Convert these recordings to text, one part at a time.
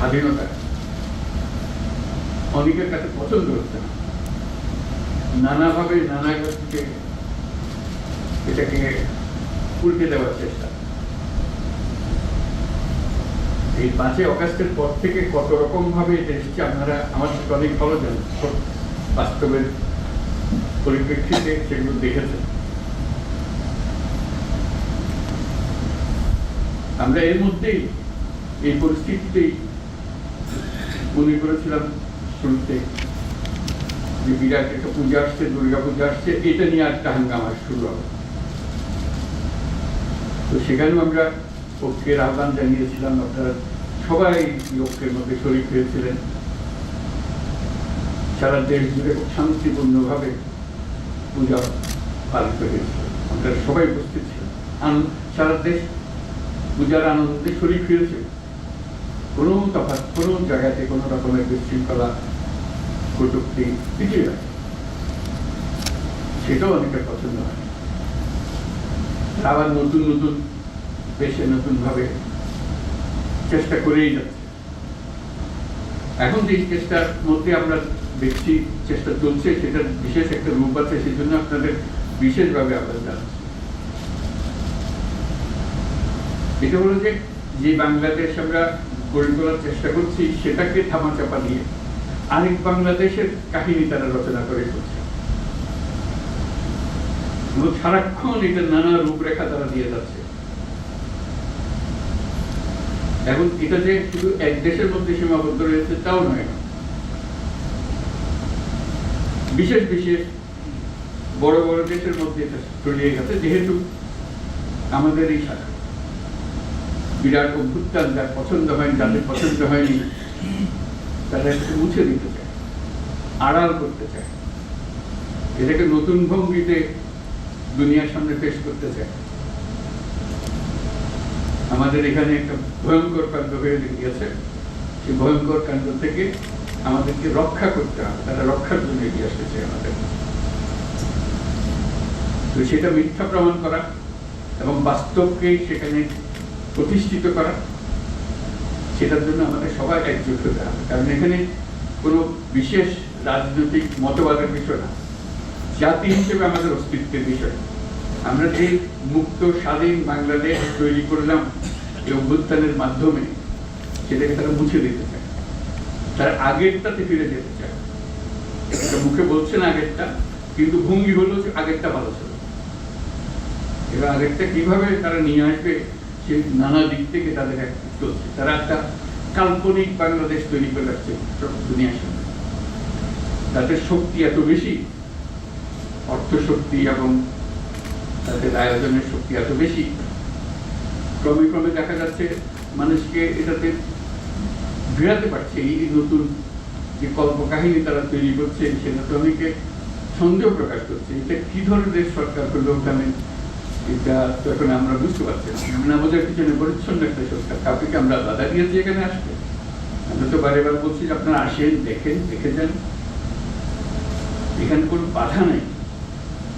স্বাধীনতা। অনেকের কাছে পছন্দ হচ্ছে না। নানাভাবে নানা থেকে এটাকে উল্টে দেওয়ার চেষ্টা। এই পাঁচই অগাস্টের পর থেকে কত রকম ভাবে এটা এসেছে আপনারা আমার থেকে অনেক ভালো জানেন। বাস্তবের পরিপ্রেক্ষিতে সেগুলো দেখেছেন। আমরা এর মধ্যেই এই পরিস্থিতিতেই মনে করেছিলাম শুরুতে যে বিরাট একটা পূজা আসছে, দুর্গা পূজা আসছে, এটা নিয়ে একটা হাঙ্গামা শুরু হবে। তো সেখানেও আমরা ঐক্যের আহ্বান জানিয়েছিলাম, আপনারা সবাই ঐক্যের মধ্যে শরীর হয়েছিলেন। সারা দেশ জুড়ে খুব শান্তিপূর্ণভাবে পূজা পালিত হয়েছিল আপনারা সবাই উপস্থিত আনন্দ সারা দেশ পূজার আনন্দে শরীর হয়েছে। কোনো তফাৎ কোনো জায়গাতে কোনো রকমের বিশৃঙ্খলা, কটুক্তি কিছুই সেটাও অনেকের পছন্দ হয় আবার নতুন নতুন বেশে নতুন ভাবে চেষ্টা করেই যাচ্ছে। এখন যে চেষ্টার মধ্যে আমরা দেখছি চেষ্টা চলছে, সেটার বিশেষ একটা রূপ আছে সেই জন্য আপনাদের বিশেষভাবে আপনাদের জানাচ্ছি। এটা হলো যে যে বাংলাদেশ আমরা গড়ে তোলার চেষ্টা করছি, সেটাকে থামাচাপা দিয়ে আরেক বাংলাদেশের কাহিনী তারা রচনা করে করছে সারাক্ষণ এটা নানা রূপরেখা তারা দিয়ে যাচ্ছে। এখন এটা যে শুধু এক দেশের মধ্যে সীমাবদ্ধ রয়েছে, তাও নয়। বিশেষ বিশেষ বড় বড় দেশের মধ্যে এটা ছড়িয়ে গেছে, যেহেতু আমাদের এই শাখা। বিরাট অভ্যুত্থান যার পছন্দ হয়নি যাদের পছন্দ হয়নি এটাকে মুছে দিতে চায় আড়াল করতে চায়। এটাকে নতুন ভঙ্গিতে দুনিয়ার সামনে পেশ করতে চায়। আমাদের এখানে একটা ভয়ঙ্কর কাণ্ড হয়ে গিয়েছে। সেই ভয়ঙ্কর কাণ্ড থেকে আমাদেরকে রক্ষা করতে হবে তারা রক্ষার জন্য এগিয়ে আসতেছে আমাদের। তো সেটা মিথ্যা প্রমাণ করা এবং বাস্তবকে সেখানে প্রতিষ্ঠিত করা, সেটার জন্য আমাদের সবাই একজোট হতে হবে। কারণ এখানে কোনো বিশেষ রাজনৈতিক মতবাদের বিষয় না। জাতি হিসেবে আমাদের অস্তিত্বের বিষয়। আমরা যে মুক্ত, স্বাধীন বাংলাদেশ তৈরি করলাম এই অভ্যুত্থানের মাধ্যমে, সেটাকে তারা মুছে দিতে চায়। তারা আগেরটাতে ফিরে যেতে চায়। এটা মুখে বলছেন আগেরটা, কিন্তু ভঙ্গি হলো যে আগেরটা ভালো ছিল। এবার আগেরটা কীভাবে তারা নিয়ে আসবে নানা দিক থেকে তাদের এক চলছে। তারা একটা কাল্পনিক বাংলাদেশ তৈরি করে রাখছে দুনিয়ার সামনে। তাদের শক্তি এত বেশি অর্থ শক্তি এবং তাদের আয়োজনের শক্তি এত বেশি, ক্রমে ক্রমে দেখা যাচ্ছে মানুষকে এটাতে ভিড়াতে পারছে। এই নতুন যে কল্পকাহিনী তারা তৈরি করছে সেটাতে অনেকে সন্দেহ প্রকাশ করছে। এটা কি ধরনের সরকার হলো? ওখানে এটা আমরা বুঝতে পারছি পিছনে পরিচ্ছন্ন একটা সরকার আমরা দিয়েছি এখানে আসবে আমরা তো বলছি যে আপনারা আসেন, দেখেন, দেখে যান। এখানে কোনো বাধা নেই।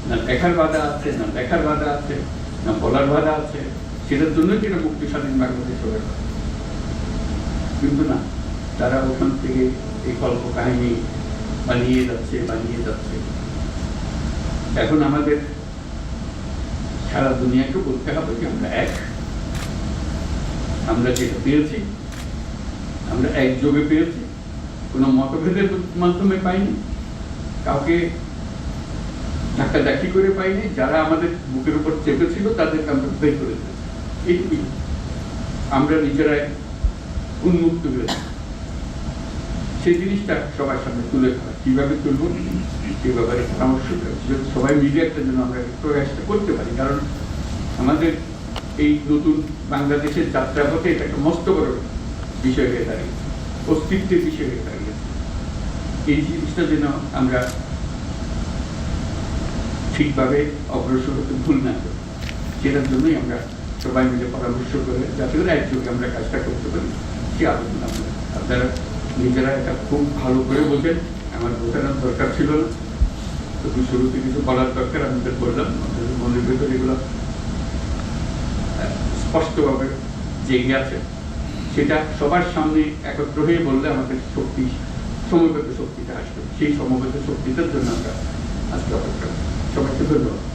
না দেখার বাধা আছে, না দেখার বাধা আছে, না বলার বাধা আছে। সেটার জন্যই মুক্তি স্বাধীন বাংলাদেশ কিন্তু না, তারা ওখান থেকে এই কল্প কাহিনী বানিয়ে যাচ্ছে বানিয়ে যাচ্ছে। এখন আমাদের সারা দুনিয়াকে বলতে হবে যে আমরা এক। আমরা যেটা পেয়েছি, আমরা একযোগে পেয়েছি, কোনো মতভেদের মাধ্যমে পাইনি, কাউকে ধাক্কাধাক্কি করে পাইনি, যারা আমাদের বুকের উপর চেপেছিল তাদেরকে আমরা বের করে দিয়েছি। এইটুকুই। আমরা নিজেরাই উন্মুক্ত হয়েছি। সেই জিনিসটা সবার সামনে তুলে ধরা। কীভাবে তুলব? সে ব্যাপারে পরামর্শ সবাই মিলে একটা জন্য আমরা প্রয়াসটা করতে পারি, কারণ আমাদের এই নতুন বাংলাদেশের যাত্রা পথে এটা একটা মস্ত বড় বিষয় হয়ে দাঁড়িয়েছে অস্তিত্বের বিষয় হয়ে দাঁড়িয়েছে এই জিনিসটা যেন আমরা ঠিকভাবে অগ্রসর হতে ভুল না করি, সেটার জন্যই আমরা সবাই মিলে পরামর্শ করে, যাতে করে একযোগে আমরা কাজটা করতে পারি, সে আলোচনা আপনারা নিজেরা এটা খুব ভালো করে বোঝেন আমার বোঝানোর দরকার ছিল না। তবু শুরুতে কিছু বলার দরকার, আমি তো বললাম মনের ভেতরে এগুলো স্পষ্টভাবে জেগে আছে। সেটা সবার সামনে একত্র হয়ে বললে আমাদের শক্তি, সমবেত শক্তিটা আসবে। সেই সমবেত শক্তিটার জন্য আমরা আজকে অপেক্ষা সবাইকে ধন্যবাদ।